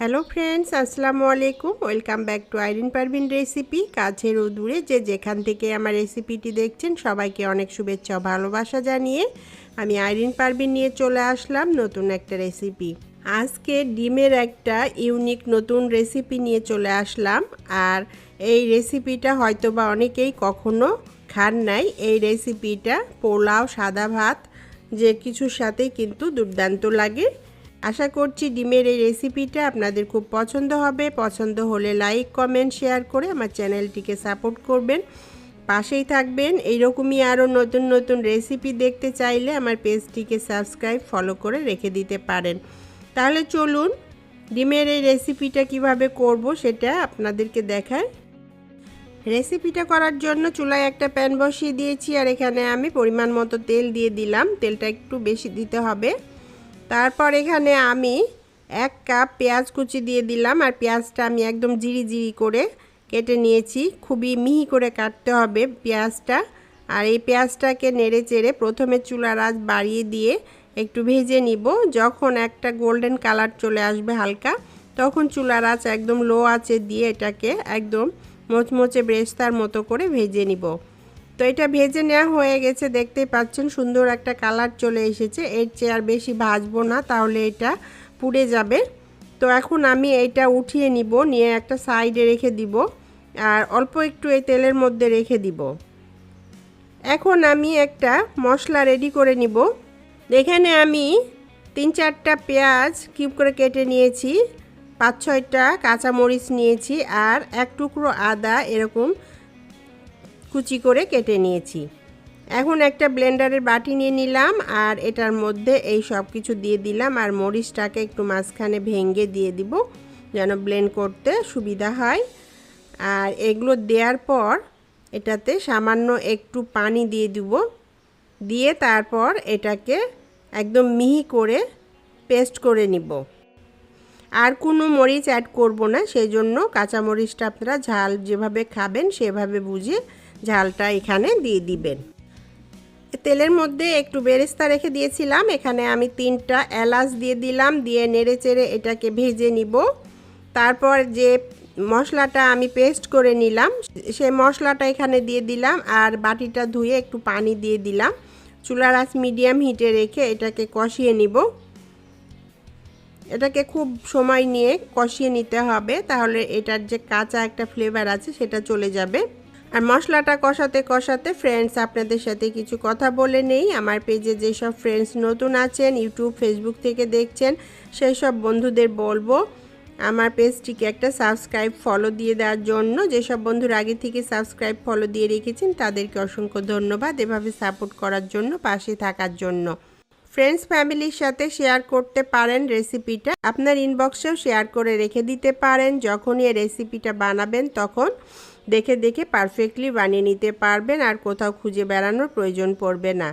Hello friends আসসালামু আলাইকুম। Welcome back to Irin Parvin recipe কাছের ও দূরে যে যেখান থেকে আমার রেসিপিটি দেখছেন, সবাইকে অনেক শুভেচ্ছা ভালোবাসা জানিয়ে আমি আইরিন পারভিন নিয়ে চলে আসলাম নতুন একটা রেসিপি আজকে ডিমের একটা ইউনিক নতুন রেসিপি নিয়ে চলে আসলাম। আর এই রেসিপিটা হয়তো বা অনেকেই কখনো খান নাই। এই রেসিপিটা পোলাও, সাদা ভাত, যে কিছুর সাথেই কিন্তু দুর্দান্ত লাগে। আশা করছি ডিমের এই রেসিপিটা আপনাদের খুব পছন্দ হবে। পছন্দ হলে লাইক, কমেন্ট, শেয়ার করে আমার চ্যানেলটিকে সাপোর্ট করবেন। পাশেই থাকবেন। এইরকমই আরও নতুন নতুন রেসিপি দেখতে চাইলে আমার পেজটিকে সাবস্ক্রাইব, ফলো করে রেখে দিতে পারেন। তাহলে চলুন ডিমের এই রেসিপিটা কীভাবে করব সেটা আপনাদেরকে দেখায় রেসিপিটা করার জন্য চুলায় একটা প্যান বসিয়ে দিয়েছি আর এখানে আমি পরিমাণ মতো তেল দিয়ে দিলাম। তেলটা একটু বেশি দিতে হবে। তারপর এখানে আমি এক কাপ পেঁয়াজ কুচি দিয়ে দিলাম আর পেঁয়াজটা আমি একদম জিরি জিরি করে কেটে নিয়েছি। খুবই মিহি করে কাটতে হবে পেঁয়াজটা। আর এই পেঁয়াজটাকে নেড়ে চেড়ে প্রথমে চুলার আঁচ বাড়িয়ে দিয়ে একটু ভেজে নিব। যখন একটা গোল্ডেন কালার চলে আসবে হালকা, তখন চুলার আঁচ একদম লো আঁচে দিয়ে এটাকে একদম মোচমোচে ব্রেস্তার মতো করে ভেজে নিব। তো এটা ভেজে নেওয়া হয়ে গেছে, দেখতেই পাচ্ছেন, সুন্দর একটা কালার চলে এসেছে। এর চেয়ে আর বেশি ভাজবো না, তাহলে এটা পুড়ে যাবে। তো এখন আমি এটা উঠিয়ে নিব, নিয়ে একটা সাইডে রেখে দিব, আর অল্প একটু এই তেলের মধ্যে রেখে দিব। এখন আমি একটা মশলা রেডি করে নিব। এখানে আমি তিন চারটা পেঁয়াজ কিউব করে কেটে নিয়েছি, পাঁচ ছয়টা কাঁচামরিচ নিয়েছি, আর এক টুকরো আদা এরকম কুচি করে কেটে নিয়েছি। এখন একটা ব্লেন্ডারের বাটি নিয়ে নিলাম আর এটার মধ্যে এই সব কিছু দিয়ে দিলাম আর মরিচটাকে একটু মাঝখানে ভেঙে দিয়ে দিব যেন ব্লেন্ড করতে সুবিধা হয়। আর এগুলো দেওয়ার পর এটাতে সামান্য একটু পানি দিয়ে দিব। দিয়ে তারপর এটাকে একদম মিহি করে পেস্ট করে নিব। আর কোনো মরিচ অ্যাড করব না সেই জন্য কাঁচামরিচটা আপনারা ঝাল যেভাবে খাবেন সেভাবে বুঝে ঝালটা এখানে দিয়ে দিবেন। তেলের মধ্যে একটু বেরেস্তা রেখে দিয়েছিলাম। এখানে আমি তিনটা এলাচ দিয়ে দিলাম, দিয়ে নেড়ে চেড়ে এটাকে ভেজে নিব। তারপর যে মশলাটা আমি পেস্ট করে নিলাম, সে মশলাটা এখানে দিয়ে দিলাম আর বাটিটা ধুয়ে একটু পানি দিয়ে দিলাম। চুলার আঁচ মিডিয়াম হিটে রেখে এটাকে কষিয়ে নিব। এটাকে খুব সময় নিয়ে কষিয়ে নিতে হবে, তাহলে এটার যে কাঁচা একটা ফ্লেভার আছে সেটা চলে যাবে। আর মশলাটা কষাতে কষাতে ফ্রেন্ডস আপনাদের সাথে কিছু কথা বলে নেই। আমার পেজে যেসব ফ্রেন্ডস নতুন আছেন ইউটিউব ফেসবুক থেকে দেখছেন সেই সব বন্ধুদের বলব, আমার পেজটিকে একটা সাবস্ক্রাইব ফলো দিয়ে দেওয়ার জন্য। যেসব বন্ধুর আগে থেকে সাবস্ক্রাইব ফলো দিয়ে রেখেছেন, তাদেরকে অসংখ্য ধন্যবাদ এভাবে সাপোর্ট করার জন্য, পাশে থাকার জন্য। ফ্রেন্ডস ফ্যামিলির সাথে শেয়ার করতে পারেন রেসিপিটা আপনার ইনবক্সেও শেয়ার করে রেখে দিতে পারেন। যখনই রেসিপিটা বানাবেন, তখন দেখে দেখে পারফেক্টলি বানিয়ে নিতে পারবেন আর কোথাও খুঁজে বেড়ানোর প্রয়োজন পড়বে না।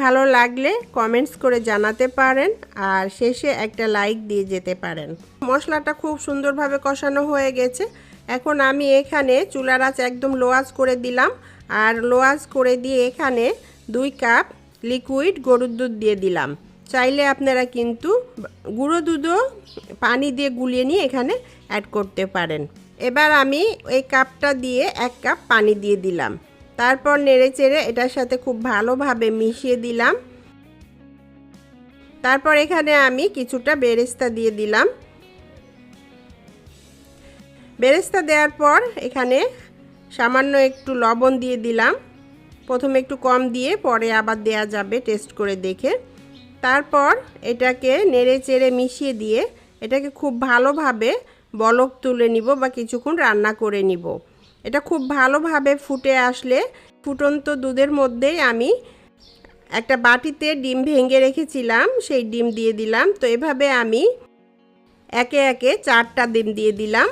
ভালো লাগলে কমেন্টস করে জানাতে পারেন আর শেষে একটা লাইক দিয়ে যেতে পারেন। মশলাটা খুব সুন্দরভাবে কষানো হয়ে গেছে। এখন আমি এখানে চুলার আঁচ একদম লোয়াজ করে দিলাম আর লোয়াজ করে দিয়ে এখানে দুই কাপ লিকুইড গরুর দুধ দিয়ে দিলাম। চাইলে আপনারা কিন্তু গুঁড়ো দুধও পানি দিয়ে গুলিয়ে নিয়ে এখানে অ্যাড করতে পারেন। এবার আমি এই কাপটা দিয়ে এক কাপ পানি দিয়ে দিলাম। তারপর নেড়ে চেড়ে এটার সাথে খুব ভালোভাবে মিশিয়ে দিলাম। তারপর এখানে আমি কিছুটা বেরেস্তা দিয়ে দিলাম। বেরেস্তা দেওয়ার পর এখানে সামান্য একটু লবণ দিয়ে দিলাম। প্রথমে একটু কম দিয়ে পরে আবার দেয়া যাবে টেস্ট করে দেখে। তারপর এটাকে নেড়ে চেড়ে মিশিয়ে দিয়ে এটাকে খুব ভালোভাবে বলক তুলে নিব বা কিছুক্ষণ রান্না করে নিব। এটা খুব ভালোভাবে ফুটে আসলে ফুটন্ত দুধের মধ্যেই আমি একটা বাটিতে ডিম ভেঙে রেখেছিলাম, সেই ডিম দিয়ে দিলাম। তো এভাবে আমি একে একে চারটা ডিম দিয়ে দিলাম।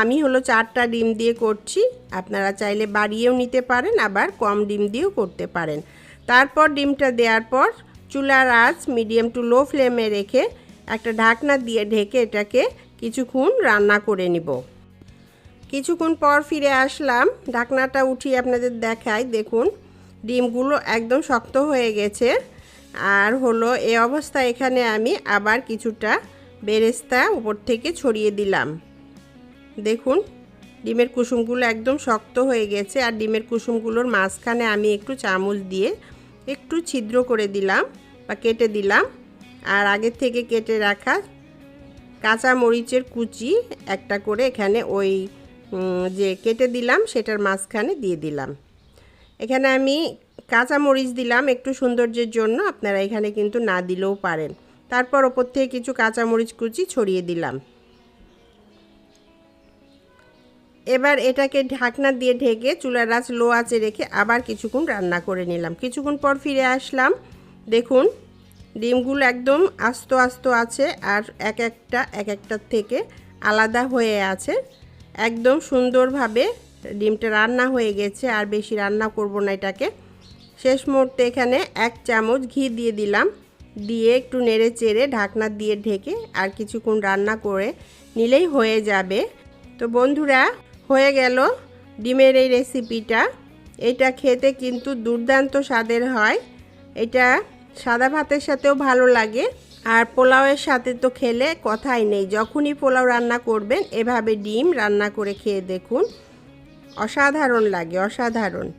আমি হলো চারটা ডিম দিয়ে করছি। আপনারা চাইলে বাড়িয়েও নিতে পারেন, আবার কম ডিম দিয়েও করতে পারেন। তারপর ডিমটা দেওয়ার পর চুলার আঁচ মিডিয়াম টু লো ফ্লেমে রেখে একটা ঢাকনা দিয়ে ঢেকে এটাকে কিছুক্ষণ রান্না করে নিব। কিছুক্ষণ পর ফিরে আসলাম, ঢাকনাটা উঠিয়ে আপনাদের দেখাই। দেখুন, ডিমগুলো একদম শক্ত হয়ে গেছে। আর হলো, এ অবস্থা এখানে আমি আবার কিছুটা বেরেস্তা উপর থেকে ছড়িয়ে দিলাম। দেখুন, ডিমের কুসুমগুলো একদম শক্ত হয়ে গেছে। আর ডিমের কুসুমগুলোর মাঝখানে আমি একটু চামচ দিয়ে একটু ছিদ্র করে দিলাম বা কেটে দিলাম। আর আগের থেকে কেটে রাখা কাঁচা মরিচের কুচি একটা করে এখানে ওই যে কেটে দিলাম সেটার মাঝখানে দিয়ে দিলাম। এখানে আমি কাঁচা মরিচ দিলাম একটু সৌন্দর্যের জন্য, আপনারা এখানে কিন্তু না দিলেও পারেন। তারপর ওপর থেকে কিছু কাঁচা মরিচ কুচি ছড়িয়ে দিলাম। এবার এটাকে ঢাকনা দিয়ে ঢেকে চুলার আঁচ লো আঁচে রেখে আবার কিছুক্ষণ রান্না করে নিলাম। কিছুক্ষণ পর ফিরে আসলাম। দেখুন ডিমগুলো একদম আস্ত আস্ত আছে আর এক একটা, এক একটার থেকে আলাদা হয়ে আছে। একদম সুন্দরভাবে ডিমটা রান্না হয়ে গেছে, আর বেশি রান্না করব না এটাকে। শেষ মুহূর্তে এখানে এক চামচ ঘি দিয়ে দিলাম। দিয়ে একটু নেড়ে চেড়ে ঢাকনা দিয়ে ঢেকে আর কিছুক্ষণ রান্না করে নিলেই হয়ে যাবে। তো বন্ধুরা, হয়ে গেল ডিমের এই রেসিপিটা এটা খেতে কিন্তু দুর্দান্ত স্বাদের হয়। এটা সাদা ভাতের সাথেও ভালো লাগে। আর পোলাওয়ের সাথে তো খেলে কথাই নেই। যখনই পোলাও রান্না করবেন, এভাবে ডিম রান্না করে খেয়ে দেখুন। অসাধারণ লাগে, অসাধারণ।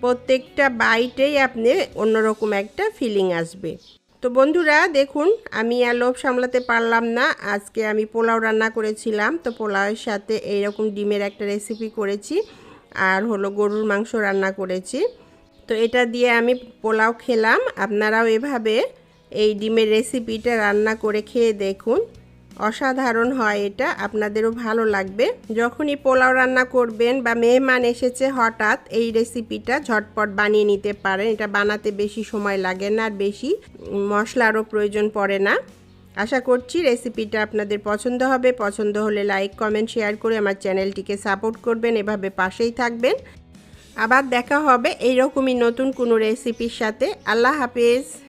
প্রত্যেকটা বাইটেই আপনি অন্যরকম একটা ফিলিং আসবে। তো বন্ধুরা, দেখুন, আমি আর লোভ সামলাতে পারলাম না। আজকে আমি পোলাও রান্না করেছিলাম। তো পোলাওয়ের সাথে এইরকম ডিমের একটা রেসিপি করেছি। আর হলো গরুর মাংস রান্না করেছি। তো এটা দিয়ে আমি পোলাও খেলাম। আপনারাও এভাবে এই ডিমের রেসিপিটা রান্না করে খেয়ে দেখুন। অসাধারণ হয় এটা, আপনাদেরও ভালো লাগবে। যখনই পোলাও রান্না করবেন বা মেহমান এসেছে হঠাৎ এই রেসিপিটা ঝটপট বানিয়ে নিতে পারেন। এটা বানাতে বেশি সময় লাগে না আর বেশি মশলারও প্রয়োজন পড়ে না। আশা করছি রেসিপিটা আপনাদের পছন্দ হবে। পছন্দ হলে লাইক, কমেন্ট, শেয়ার করে আমার চ্যানেলটিকে সাপোর্ট করবেন। এভাবে পাশেই থাকবেন। আবার দেখা হবে এইরকমই নতুন কোনো রেসিপির সাথে। আল্লাহ হাফেজ।